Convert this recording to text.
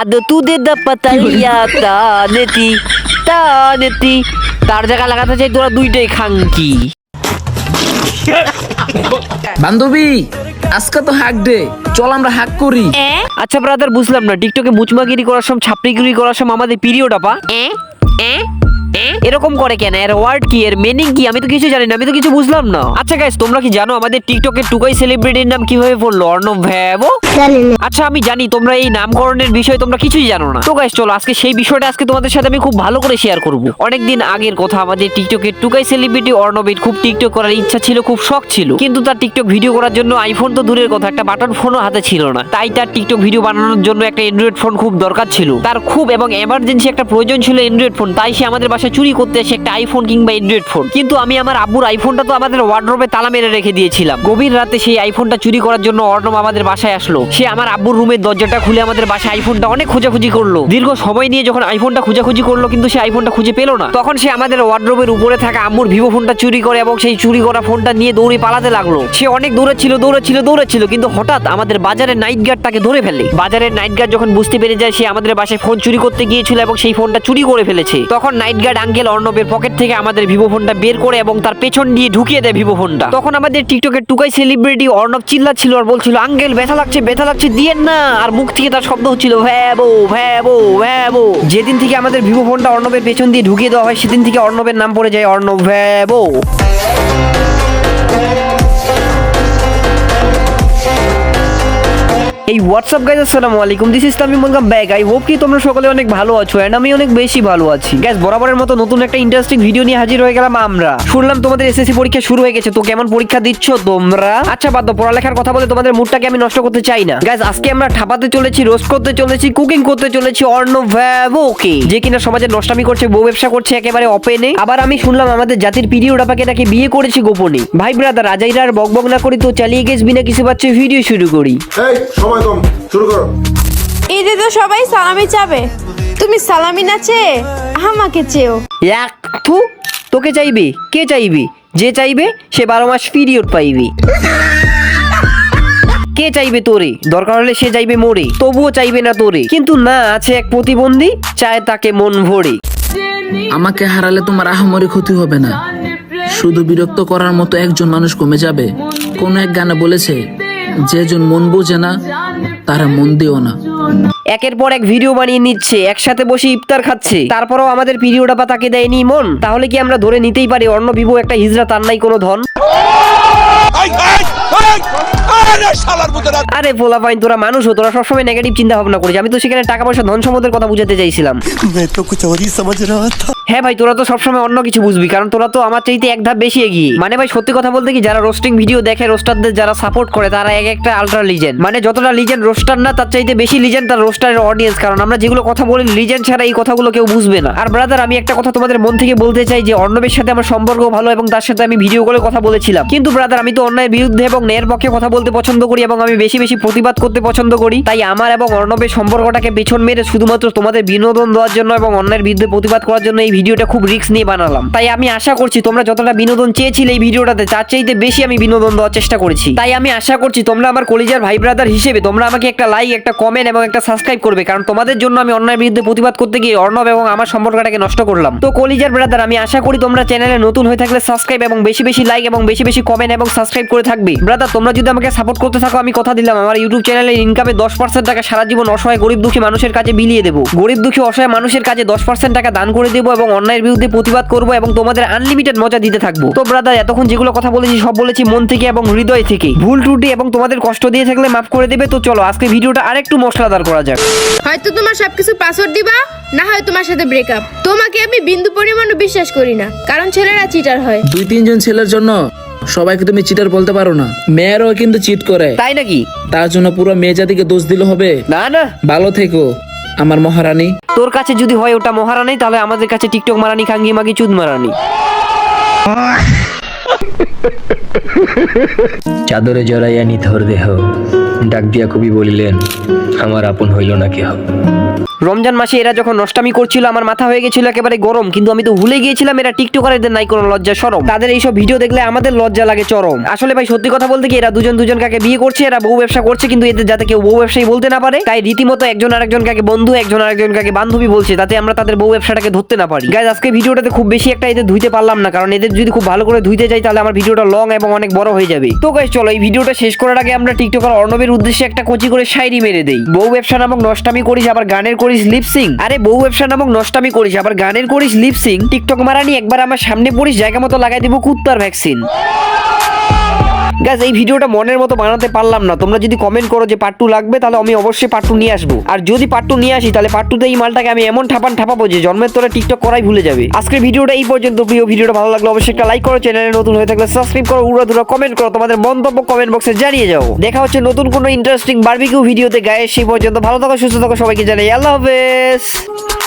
আদো তু দে দা পাতালিয়া তা নেতি তার জায়গা লাগাতে চাই তোরা দুইটাই খাঙ্কি। বান্ধবী আজকে তো হাক দে। চল আমরা হাক করি। আচ্ছা ব্রাদার বুঝলাম না। টিকটকে মুচমাগিরি করার সময় ছাপড়িগিরি করার সময় আমাদের পিরিয়ড আপা। এরকম করে কেন? এর ওয়ার্ড কি? এর মিনিং কি? আমি তো কিছু জানি না আমি তো কিছু বুঝলাম না। আচ্ছা গাইস তোমরা কি জানো আমাদের টিকটকের টুকাই সেলিব্রিটির নাম কীভাবে পড়ল? অর্ণব ভ্যাবো? আচ্ছা আমি জানি তোমরা এই নামকরণের বিষয়ে তোমরা কিছুই জানো না। তো গাইস চলো আজকে সেই বিষয়টা আজকে তোমাদের সাথে আমি খুব ভালো করে শেয়ার করব। অনেকদিন আগের কথা আমাদের টিকটকের টুকাই সেলিব্রিটি অর্ণবের খুব টিকটক করার ইচ্ছা ছিল খুব শখ ছিল। কিন্তু তার টিকটক ভিডিও করার জন্য আইফোন তো দূরের কথা একটা বাটন ফোনও হাতে ছিল না। তাই তার টিকটক ভিডিও বানানোর জন্য একটা অ্যান্ড্রয়েড ফোন খুব দরকার ছিল। তার খুব এবং এমার্জেন্সি একটা প্রয়োজন ছিল অ্যান্ড্রয়েড ফোন তাই সে আমাদের বাসায় চুরি করতে এসে একটা আইফোন কিংবা অ্যান্ড্রয়েড ফোন কিন্তু আমি আমার আব্বুর আইফোনটা তো আমাদের ওয়ার্ড্রোবে তালা মেরে রেখে দিয়েছিলাম। গভীর রাতে সেই আইফোনটা চুরি করার জন্য অর্ণব আমাদের বাসায় আসলো। সে আমার আব্বুর রুমের দরজাটা খুলে আমাদের বাসায় আইফোনটা অনেক খোঁজাখুঁজি করল। দীর্ঘ সময় নিয়ে যখন আইফোনটা খোঁজাখুঁজি করল, কিন্তু সে আইফোনটা খুঁজে পেল না। তখন সে আমাদের ওয়ার্ড্রোবের উপরে থাকা আম্মুর ভিভো ফোনটা চুরি করে এবং সেই চুরি করা ফোনটা নিয়ে দৌড়ে পালাতে লাগল। সে অনেক দৌড়াচ্ছিল দৌড়াচ্ছিল দৌড়াচ্ছিল কিন্তু হঠাৎ আমাদের বাজারের নাইট গার্ডটাকে ধরে ফেলে বাজারের নাইট গার্ড যখন বুঝতে পেরে যায়, সে আমাদের বাসায় ফোন চুরি করতে গিয়েছিল এবং সেই ফোনটা চুরি করে ফেলেছে। তখন নাইট গার্ড আঙ্কেল অর্ণবের পকেট থেকে আমাদের ভিভো ফোনটা বের করে এবং তার পেছন দিয়ে ঢুকিয়ে দেয় ভিভো ফোনটা। তখন আমাদের টিকটকের টুকাই সেলিব্রিটি অর্ণব চিল্লাচ্ছিল আর বলছিল আঙ্কেল ব্যথা লাগছে ব্যথা লাগছে, দিয়েন না। আর মুখ থেকে তার শব্দ হচ্ছিল, ভ্যাবো ভ্যাবো ভ্যাবো। যেদিন থেকে আমাদের ভিভো ফোনটা অর্ণবের পেছন দিয়ে ঢুকিয়ে দেওয়া হয়, সেদিন থেকে অর্ণবের নাম পড়ে যায় অর্ণব ভ্যাবো। এই হোয়াটসঅ্যাপ গাইজ আসসালামু আলাইকুম। This is Tamim welcome back I hope কি তোমরা সকলে অনেক ভালো আছো এন্ড আমি অনেক বেশি ভালো আছি। গ্যাস বরাবরের মতো নতুন একটা ইন্টারেস্টিং ভিডিও নিয়ে হাজির হয়ে গেলাম আমরা। শুনলাম তোমাদের এসএসসি পরীক্ষা শুরু হয়ে গেছে, তো কেমন পরীক্ষা দিচ্ছ তোমরা? আচ্ছা বাদ পড়ালেখার কথা বলে তোমাদের মুডটাকে আমি নষ্ট করতে চাই না। গ্যাস আজকে আমরা ঠাপাতে চলেছি রোস্ট করতে চলেছি কুকিং করতে চলেছি অর্ণভ্যাবোকে যে কিনা সমাজে নষ্টামি করছে, বউ ব্যবসা করছে, একেবারে অপেনে আবার আমি শুনলাম আমাদের জাতির পিরিয়ড আপাকে নাকি বিয়ে করেছে গোপনে। ভাই ব্রাদার রাজাইরা আর বকবক না করি, তো চালিয়ে গেছ বিনা কিছু পাচ্ছে ভিডিও শুরু করি। সময় কম শুরু করো। ঈদে তো সবাই সালামি চাবে। তুমি সালামি না চেয়ে আমাকে চেয়েও। এক থু তোকে চাইবে কে চাইবে? যে চাইবে সে বারো মাস পিরিয়ড পাইবে। কে চাইবে তোরে? দরকার হলে সে চাইবে মোরে তবুও চাইবে না তোরে। কিন্তু না আছে এক প্রতিবন্ধী চায় তাকে মন ভরে। আমাকে হারালে তোমার আহামরি ক্ষতি হবে না। শুধু বিরক্ত করার মতো একজন মানুষ কমে যাবে। কোন এক গানে বলেছে যেজন মন বোঝে না তারা মন দিও না। একের পর এক ভিডিও বানিয়ে নিচ্ছে, একসাথে বসে ইফতার খাচ্ছে। তারপরও আমাদের পিরিয়ড আপা তাকে দেয়নি মন। তাহলে কি আমরা ধরে নিতেই পারি অন্য ভিভো একটা হিজড়া তার নাই কোনো ধন? আরে পোলা পাইন তোরা মানুষ হো তোরা সবসময় নেগেটিভ চিন্তা ভাবনা করিস। আমি তো সেখানে টাকা পয়সা ধন সম্পদের কথা বুঝাতে চাইছিলাম। হ্যাঁ ভাই, তোরা তো সবসময় অন্য কিছু বুঝবি, কারণ তোরা তো আমার চাইতে এক ধাপ বেশি এগিয়ে। মানে ভাই, সত্যি কথা বলতে কি, যারা রোস্টিং ভিডিও দেখে রোস্টারদের যারা সাপোর্ট করে, তারা এক একটা আলট্রা লিজেন্ড মানে যতটা লিজেন্ড রোস্টার না, তার চাইতে বেশি লিজেন্ড তার রোস্টারের অডিয়েন্স কারণ আমরা যেগুলো কথা বলি লিজেন্ড ছাড়া এই কথাগুলো কেউ বুঝবে না। আর ব্রাদার আমি একটা কথা তোমাদের মন থেকে বলতে চাই যে অর্ণবের সাথে আমার সম্পর্ক ভালো এবং তার সাথে আমি ভিডিও করে কথা বলেছিলাম। কিন্তু ব্রাদার আমি তো অন্যায়ের বিরুদ্ধে এবং ন্যায়ের পক্ষে কথা বলতে পছন্দ করি এবং আমি বেশি বেশি প্রতিবাদ করতে পছন্দ করি। তাই আমার এবং অর্ণবের সম্পর্কটাকে পেছন মেরে শুধুমাত্র তোমাদের বিনোদন দেওয়ার জন্য এবং অন্যের বিরুদ্ধে প্রতিবাদ করার জন্য এই ভিডিওটা খুব রিস্ক নিয়ে বানালাম। তাই আমি আশা করছি তোমরা যতটা বিনোদন চেয়েছিলে এই ভিডিওটাতে, তার চাইতে বেশি আমি বিনোদন দেওয়ার চেষ্টা করেছি। তাই আমি আশা করছি তোমরা আমার কলিজার ভাই ব্রাদার হিসেবে তোমরা আমাকে একটা লাইক একটা কমেন্ট এবং একটা সাবস্ক্রাইব করবে, কারণ তোমাদের জন্য আমি অন্যায়ের বিরুদ্ধে প্রতিবাদ করতে গিয়ে অর্ণব এবং আমার সম্পর্কটাকে নষ্ট করলাম। তো কলিজার ব্রাদার আমি আশা করি তোমরা চ্যানেলে নতুন হয়ে থাকলে সাবস্ক্রাইব এবং বেশি বেশি লাইক এবং বেশি বেশি কমেন্ট এবং সাবস্ক্রাইব করে থাকবে। ব্রাদার তোমরা যদি আমাকে সাপোর্ট করতে থাকো, আমি কথা দিলাম আমার ইউটিউব চ্যানেলের ইনকামে দশ পার্সেন্ট টাকা সারা জীবন অসহায় গরিব দুঃখী মানুষের কাছে বিলিয়ে দেবো। গরিব দুঃখী অসহায় মানুষের কাছে দশ পার্সেন্ট টাকা দান করে দেবো এবং অন্যায়ের বিরুদ্ধে প্রতিবাদ করব এবং তোমাদের আনলিমিটেড মজা দিতে থাকব। তো ব্রাদার এতক্ষণ যেগুলো কথা বলেছি সব বলেছি মন থেকে এবং হৃদয় থেকে। ভুল ত্রুটি এবং তোমাদের কষ্ট দিয়ে থাকলে মাফ করে দেবে। তো চলো আজকে ভিডিওটা আরেকটু মশলাদার করা যাক। হয়তো তোমার সবকিছু পাসওয়ার্ড দিবা না হয় তোমার সাথে ব্রেকআপ তোমাকে আমি বিন্দু পরিমাণও বিশ্বাস করি না কারণ ছেলেরা চিটার হয়। দুই তিনজন ছেলের জন্য সবাইকে তুমি চিটার বলতে পারো না। মেয়েরাও কিন্তু চিট করে। তাই নাকি? তার জন্য পুরো মেয়ে জাতিকে দোষ দিলে হবে। না না। ভালো থেকো আমার মহারানী। তোর কাছে যদি হয় ওটা মহারানী তাহলে আমাদের কাছে টিকটক মারানি খাঙ্গি মাগি চুদ মারানি। চাদরে জড়াইয়া নিথর দেহ ডাক দিয়া কবি বলিলেন আমার আপন হইল না কেহ? রমজান মাসে এরা যখন নষ্টামি করছিল, আমার মাথা হয়ে গেছিল একেবারে গরম। কিন্তু আমি তো ভুলে গিয়েছিলাম এরা টিকটকারদের নাই কোনো লজ্জা সরম। তাদের এইসব ভিডিও দেখলে আমাদের লজ্জা লাগে চরম। আসলে ভাই, সত্যি কথা বলতে কি, এরা দুজন দুজন কাকে বিয়ে করছে, এরা বউ ব্যবসা করছে, কিন্তু এদের যাতে কেউ বউ ব্যবসায়ী বলতে না পারে, তাই রীতিমতো একজন আরেকজন কাকে বন্ধু, একজন আরেকজন কাকে বান্ধবী বলছে তাতে আমরা তাদের বউ ব্যবসাটাকে ধরতে না পারি। গাইজ আজকে ভিডিওটাতে খুব বেশি একটা এদের ধুইতে পারলাম না, কারণ এদের যদি খুব ভালো করে ধুইতে যাই, তাহলে আমার ভিডিওটা লং এবং অনেক বড় হয়ে যাবে। তো গাইজ চলো, এই ভিডিওটা শেষ করার আগে আমরা টিকটকার অর্ণবের উদ্দেশ্যে একটা কচি করে শায়রি মেরে দেই। বউ ব্যবসা নামক নষ্টামি করিস আবার গানের করিস লিপসিং আরে বউ ব্যবসা নামক নষ্টামি করিস, আবার গানের করিস লিপসিং টিকটক মারানি একবার আমার সামনে পড়িস, জায়গা মতো লাগাই দিব কুত্তার ভ্যাকসিন গাছ এই ভিডিওটা মনের মতো বানাতে পারলাম না। তোমরা যদি কমেন্ট করো যে পার্ট টু লাগবে, তাহলে আমি অবশ্যই পার্ট টু নিয়ে আসব। আর যদি পার্ট টু নিয়ে আসি, তাহলে পার্ট টুতে এই মালটাকে আমি এমন ঠাপান ঠাপাবো যে জন্মের তোরা টিকটক করাই ভুলে যাবে। আজকের ভিডিওটা এই পর্যন্ত। প্রিয়, ভিডিওটা ভালো লাগলে অবশ্যই একটা লাইক করো। চ্যানেলে নতুন হয়ে থাকলে সাবস্ক্রাইব করো, উড়া দুরা কমেন্ট করো, তোমাদের মন্তব্য কমেন্ট বক্সে জানিয়ে যাও। দেখা হচ্ছে নতুন কোনো ইন্টারেস্টিং বারবিকিউ ভিডিওতে গায়ে সেই পর্যন্ত ভালো থাকো, সুস্থ থাকো, সবাইকে জানাই আল্লাহ হাফেজ।